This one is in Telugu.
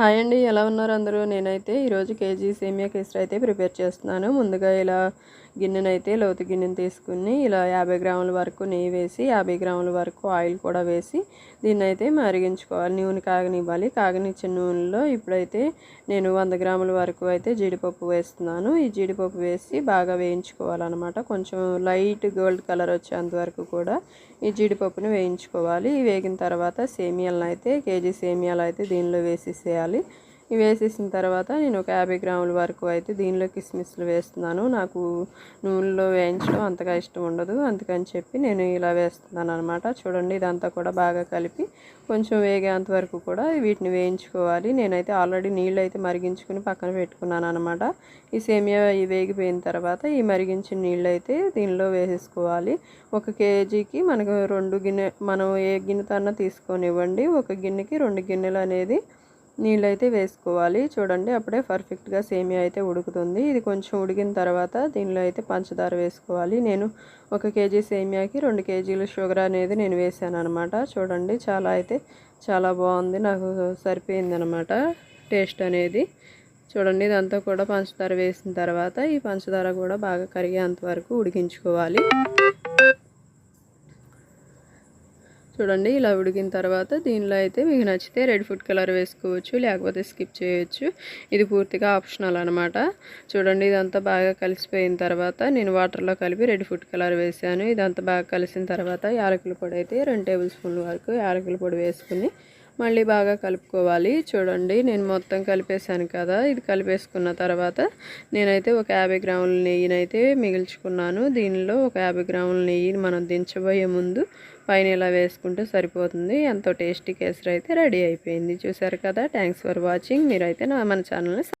హాయ్ అండి ఎలా ఉన్నారు అందరూ? నేనైతే ఈరోజు కేజీ సేమియా కేసరి అయితే ప్రిపేర్ చేస్తున్నాను. ముందుగా ఇలా గిన్నెనైతే లోతు గిన్నెను తీసుకుని ఇలా యాభై గ్రాముల వరకు నెయ్యి వేసి యాభై గ్రాముల వరకు ఆయిల్ కూడా వేసి దీన్ని అయితే మరిగించుకోవాలి. నూనె కాగనివ్వాలి. కాగనిచ్చిన నూనెలో ఇప్పుడైతే నేను వంద గ్రాముల వరకు అయితే జీడిపప్పు వేస్తున్నాను. ఈ జీడిపప్పు వేసి బాగా వేయించుకోవాలన్నమాట. కొంచెం లైట్ గోల్డ్ కలర్ వచ్చేంత వరకు కూడా ఈ జీడిపప్పుని వేయించుకోవాలి. వేగిన తర్వాత సేమియాలను అయితే కేజీ సేమియాలు అయితే దీనిలో వేసేసేయాలి. ఇవి వేసేసిన తర్వాత నేను ఒక యాభై గ్రాముల వరకు అయితే దీనిలో కిస్మిస్లు వేస్తున్నాను. నాకు నూనెలో వేయించడం అంతగా ఇష్టం ఉండదు. అందుకని చెప్పి నేను ఇలా వేస్తున్నాను అనమాట చూడండి ఇదంతా కూడా బాగా కలిపి కొంచెం వేగేంత వరకు కూడా వీటిని వేయించుకోవాలి. నేనైతే ఆల్రెడీ నీళ్ళు అయితే మరిగించుకుని పక్కన పెట్టుకున్నాను అనమాట ఈ సేమియా వేగిపోయిన తర్వాత ఈ మరిగించిన నీళ్ళు అయితే దీనిలో వేసేసుకోవాలి. ఒక కేజీకి మనకు రెండు గిన్నె మనం ఏ గిన్నెతో తీసుకొని తీసుకొనివ్వండి. ఒక గిన్నెకి రెండు గిన్నెలు అనేది నీళ్ళు అయితే వేసుకోవాలి. చూడండి అప్పుడే పర్ఫెక్ట్గా సేమియా అయితే ఉడుకుతుంది. ఇది కొంచెం ఉడికిన తర్వాత దీనిలో అయితే పంచదార వేసుకోవాలి. నేను ఒక కేజీ సేమియాకి రెండు కేజీలు షుగర్ అనేది నేను వేసాను అనమాట చూడండి చాలా అయితే చాలా బాగుంది. నాకు సరిపోయింది అనమాట టేస్ట్ అనేది. చూడండి ఇదంతా కూడా పంచదార వేసిన తర్వాత ఈ పంచదార కూడా బాగా కరిగేంత వరకు ఉడికించుకోవాలి. చూడండి ఇలా ఉడికిన తర్వాత దీనిలో అయితే మీకు నచ్చితే రెడ్ ఫుడ్ కలర్ వేసుకోవచ్చు లేకపోతే స్కిప్ చేయొచ్చు. ఇది పూర్తిగా ఆప్షనల్ అనమాట చూడండి ఇదంతా బాగా కలిసిపోయిన తర్వాత నేను వాటర్లో కలిపి రెడ్ ఫుడ్ కలర్ వేసాను ఇదంతా బాగా కలిసిన తర్వాత యాలకుల పొడి అయితే రెండు టేబుల్ స్పూన్ల వరకు యాలకుల పొడి వేసుకుని మళ్ళీ బాగా కలుపుకోవాలి. చూడండి నేను మొత్తం కలిపేశాను కదా. ఇది కలిపేసుకున్న తర్వాత నేనైతే ఒక యాభై గ్రాముల నెయ్యినైతే మిగిల్చుకున్నాను. దీనిలో ఒక యాభై గ్రాముల నెయ్యిని మనం దించబోయే ముందు పైన ఇలా వేసుకుంటే సరిపోతుంది. ఎంతో టేస్టీ కేసరి అయితే రెడీ అయిపోయింది. చూసారు కదా? Thanks for watching. మీరైతే నా మన ఛానల్ని